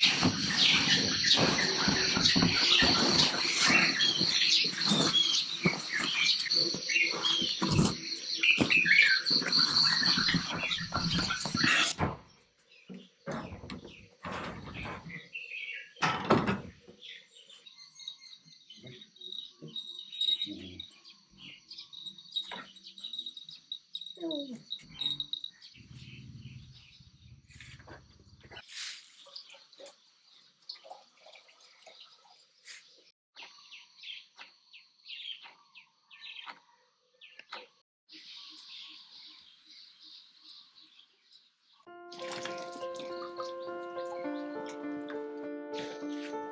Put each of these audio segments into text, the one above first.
you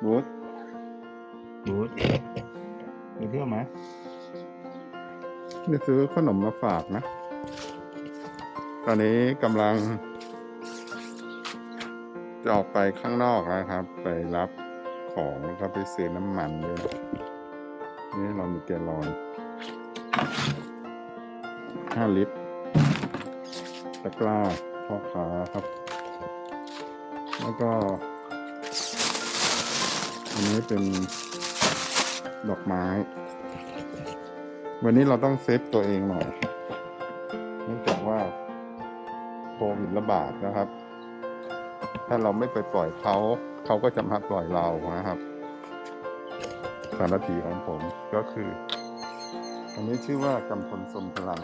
บูธบูธไปเที่ยวไหมจะซื้อขนมมาฝากนะ ตอนนี้กำลัง จะออกไปข้างนอกนะครับ ไปรับของแล้วก็ไปซื้อน้ำมันด้วยนะนี่เรามีแกลลอนห้าลิตรตะกร้าพ่อค้าครับ แล้วก็ อันนี้เป็นดอกไม้ วันนี้เราต้องเซฟตัวเองหน่อยเนื่องจากว่าโควิดระบาดนะครับ ถ้าเราไม่ไปปล่อยเขา เขาก็จะมาปล่อยเรานะครับ สารถีของผมก็คือ อันนี้ชื่อว่ากำพลทรงพลัง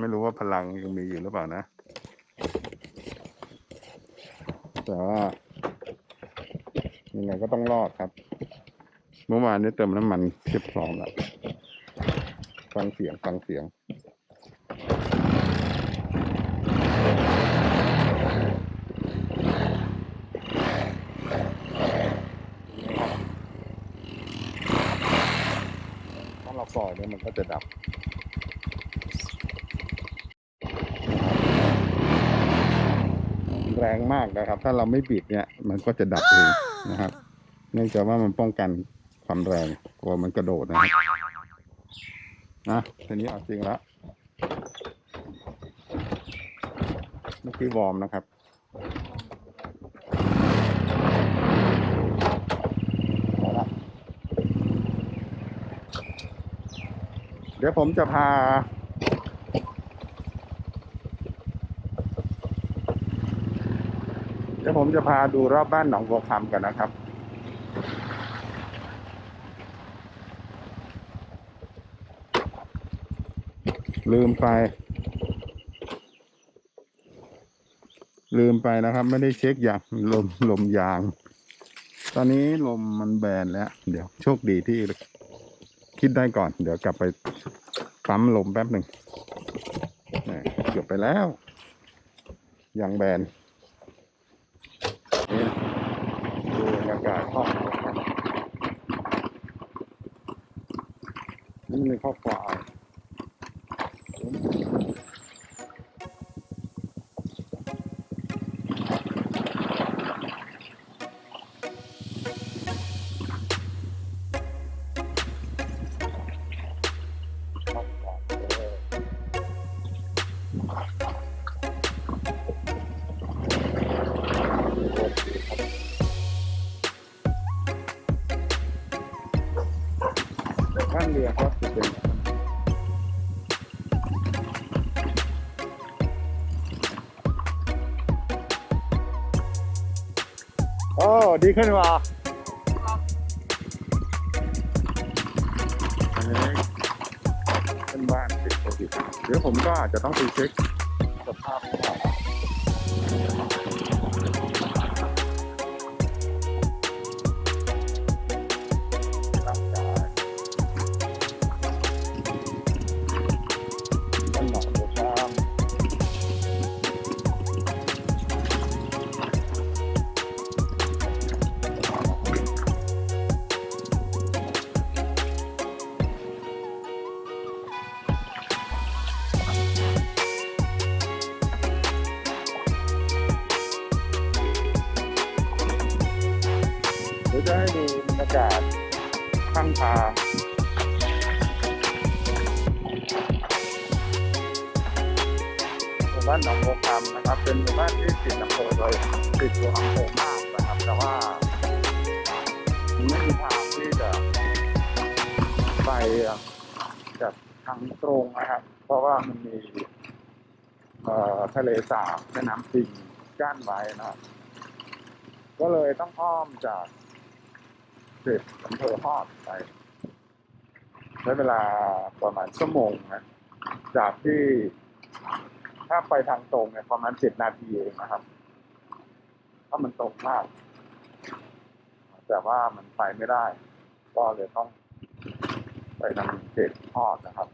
ไม่รู้ว่าพลังยังมีอยู่หรือเปล่านะ แต่ว่า ก็ต้องรอดครับ เมื่อวานนี้เติมน้ำมันเทียบพร้อมแล้วฟังเสียงฟังเสียงถ้าเราปล่อยเนี่ยมันก็จะดับแรงมากนะครับ ถ้าเราไม่บิดเนี่ย มันก็จะดับเองนะครับ เนื่องจากว่ามันป้องกันความแรงกลัวมันกระโดดนะครับนะทีนี้เอาจริงแล้วเมื่อกี้วอร์มนะครับเอาละเดี๋ยวผมจะพา เดี๋ยวผมจะพาดูรอบบ้านหนองบัวคำกันนะครับ ลืมไป ลืมไปนะครับ ไม่ได้เช็คยางลมลมยาง ตอนนี้ลมมันแบนแล้ว เดี๋ยวโชคดีที่คิดได้ก่อน เดี๋ยวกลับไปปั๊มลมแป๊บหนึ่งเกือบไปแล้วยางแบนดูบรรยากาศห้องนี่มีข้อความ ข้างเรือเป็นโอ้ดีขึ้นว่ะอันนี้เป็นบ้านติดโควิดเดี๋ยวผมก็อาจจะต้องไปเช็ค ข้างทางหมู่บ้านหนองบัวคำนะครับ เป็นหมู่บ้านที่ติดอำเภอโดยติดตัวอำเภอมากนะครับ แต่ว่าไม่มีทางที่จะไปจากทางตรงนะครับ เพราะว่ามันมีทะเลสาบแม่น้ำปิงกั้นไว้นะครับ ก็เลยต้องอ้อมจาก เขตอำเภอฮอดไปใช้เวลาประมาณชั่วโมงนะจากที่ถ้าไปทางตรงเนี่ยประมาณเจ็ดนาทีเองนะครับ ถ้ามันตรงมาก แต่ว่ามันไปไม่ได้ ก็เลยต้องไปทางเขตทอดนะครับ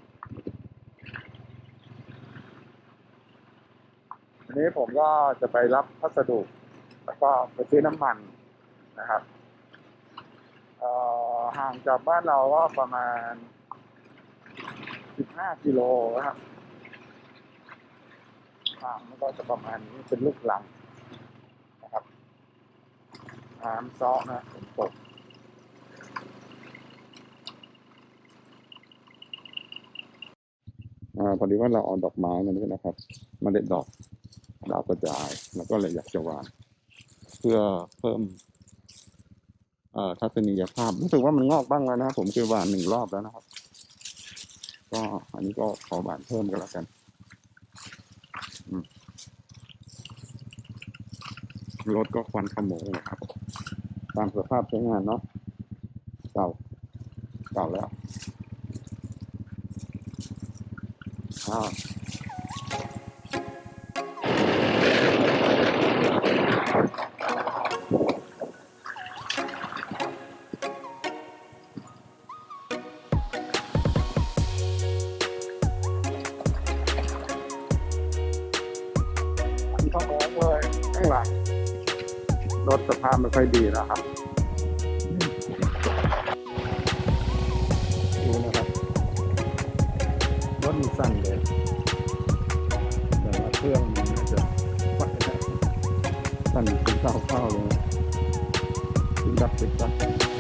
ทีนี้ผมก็จะไปรับพัสดุ แล้วก็ไปซื้อน้ำมันนะครับ ห่างจากบ้านเราก็ประมาณ 15 กิโลนะครับทางก็จะประมาณนี้เป็นลูกหลังนะครับน้ำซ้อนะฝนตกอ่าพอดีว่าเราเอาดอกไม้มาด้วยนะครับมาเด็ดดอกดาวกระจาย แล้วก็เลยอยากจะวางเพื่อเพิ่ม ทัศนียภาพรู้สึกว่ามันงอกบ้างแล้วนะครับผมคือหวานหนึ่งรอบแล้วนะครับ ก็อันนี้ก็ขอหวานเพิ่มกันแล้วกันรถก็ควันขโมงนะครับ ตามสภาพใช้งานเนาะเก่าเก่าแล้วอ่าควัน สภาพไม่ค่อยดีแล้วครับดูนะครับรถมันสั่นเลยแต่ว่าเครื่องมันน่าจะไหวได้สั่นเป็นเต้าๆเลยนะติดดับติดดับ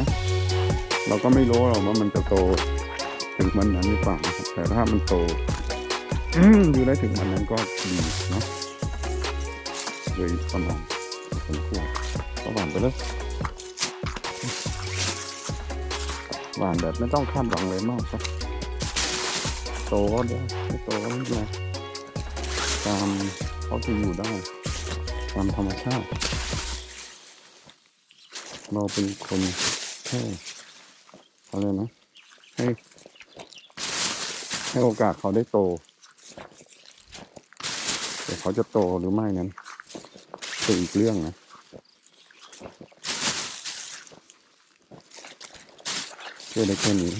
นะ เราก็ไม่รู้หรอกว่ามันจะโตถึงวันนั้นหรือเปล่าแต่ถ้ามันโตอยู่ได้ถึงวันนั้นก็ดีเนาะเลยประมาณสมควรก็หวานไปเลยหวานแบบไม่ต้องคาดหวังเลยมากครับโตก็ได้ไม่โตก็ไม่เป็นไรตามเขาจะอยู่ได้ตามธรรมชาติ เราเป็นคนแค่อะไรนะให้ให้โอกาสเขาได้โต แต่เขาจะโตหรือไม่นั้นเป็นอีกเรื่องนะเชื่อได้แค่นี้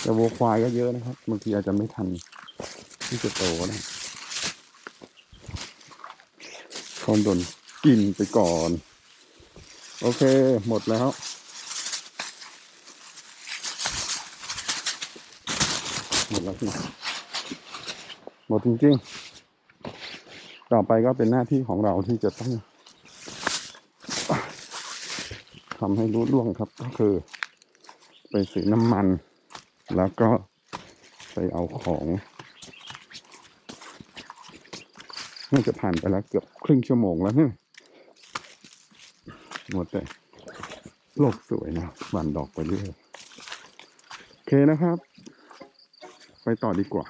แต่วัวควายก็เยอะนะครับบางทีอาจจะไม่ทันที่จะโตก็ได้ เขาโดนกินไปก่อน โอเค หมดแล้ว หมดแล้วสิหมดจริงๆ ต่อไปก็เป็นหน้าที่ของเราที่จะต้องทำให้รู้ล่วงครับก็คือ ไปซื้อน้ำมัน แล้วก็ไปเอาของ น่าจะผ่านไปแล้วเกือบครึ่งชั่วโมงแล้วเนี่ยหมดแต่โลกสวยนะบานดอกไปเรื่อยโอเคนะครับ ไปต่อดีกว่า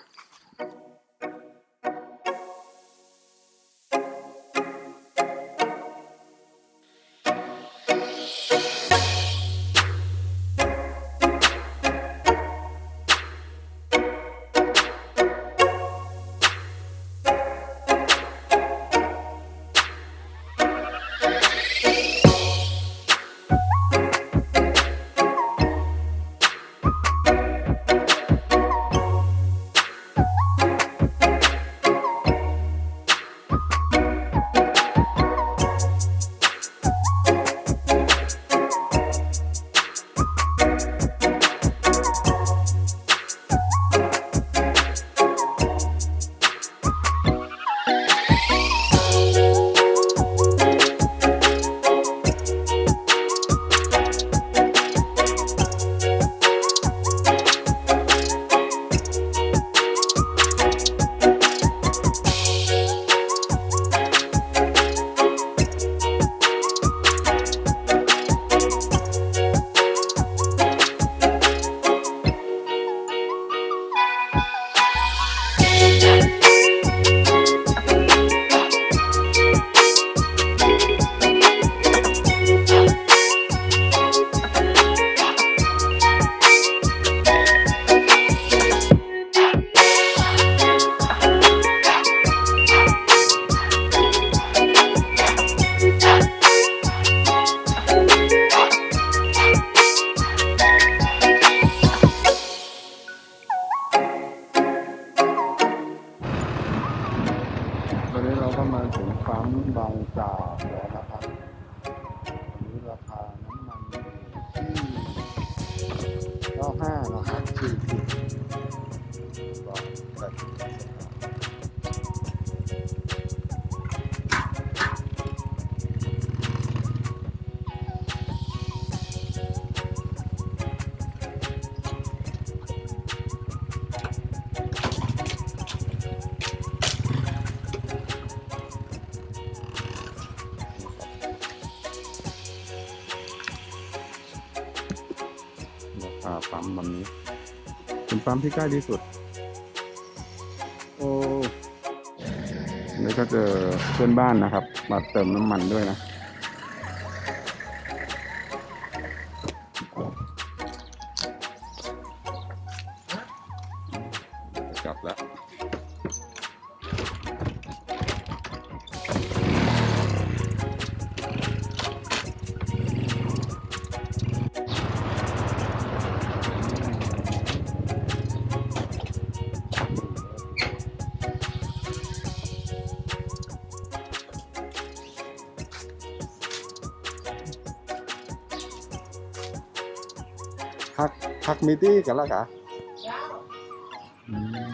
Thank. ถึงความบางจาก ปั๊มที่ใกล้ที่สุด โอ้นี่ก็เจอเพื่อนบ้านนะครับ มาเติมน้ำมันด้วยนะกลับแล้ว พักพักมีตี้กันแล้วกะอืม